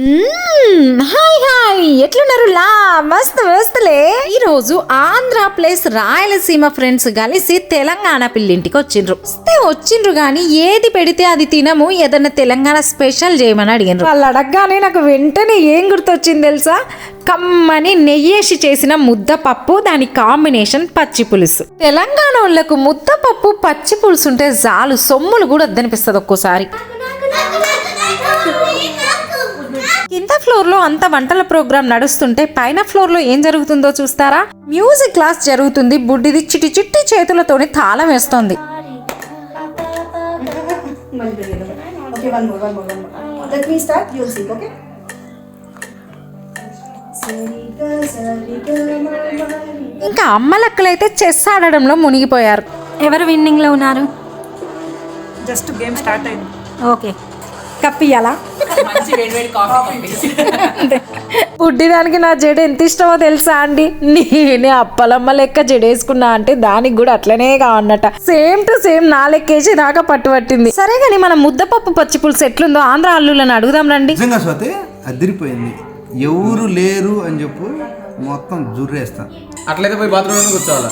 Hi hi ఎట్లున్నారు? లా మస్తు మస్తులే. ఈరోజు ఆంధ్ర ప్లస్ రాయలసీమ ఫ్రెండ్స్ కలిసి తెలంగాణ పిల్లింటికి వచ్చిండ్రు. వస్తే వచ్చిండ్రు కానీ ఏది పెడితే అది తినము ఏదన్నా తెలంగాణ స్పెషల్ చేయమని అడిగినారు వాళ్ళు అడగగానే నాకు వెంటనే ఏం గుర్తొచ్చింది తెలుసా? కమ్మని నెయ్యేసి చేసిన ముద్దపప్పు దాని కాంబినేషన్ పచ్చి పులుసు. తెలంగాణ వాళ్ళకు ముద్దపప్పు పచ్చి పులుసు ఉంటే చాలు సొమ్ములు కూడా వద్దనిపిస్తుంది ఒక్కోసారి. కింద ఫ్లోర్లో అంత వంటల ప్రోగ్రామ్ నడుస్తుంటే పైన ఫ్లోర్లో ఏం జరుగుతుందో చూస్తారా? మ్యూజిక్ క్లాస్ జరుగుతుంది. బుడ్డిది చిటి చిట్టి చేతులతోని తాళం వేస్తోంది. ఇంకా అమ్మలక్కలైతే చెస్ ఆడడంలో మునిగిపోయారు. ఎవరు విన్నింగ్లో ఉన్నారు? జస్ట్ గేమ్ స్టార్ట్ అయింది. ఓకే కప్పియాలా పుట్టిదానికి నా జడ ఎంత ఇష్టమో తెలుసా అండి? నేనే అప్పలమ్మ లెక్క జడేసుకున్నా అంటే దానికి కూడా అట్లనే కావన్నట సేమ్ టు సేమ్ నా లెక్కేసి దాకా పట్టుబట్టింది సరే కానీ మన ముద్దపప్పు పచ్చి పులుసు ఎట్లుందో ఆంధ్ర అల్లులను అడుగుదాం రండి. నిజంగా స్వాతి అదిరిపోయింది. ఎవరు లేరు అని చెప్పు మొత్తం జుర్రేస్తా. అట్లయితే పోయి బాత్రూంలో కూర్చోవాలా?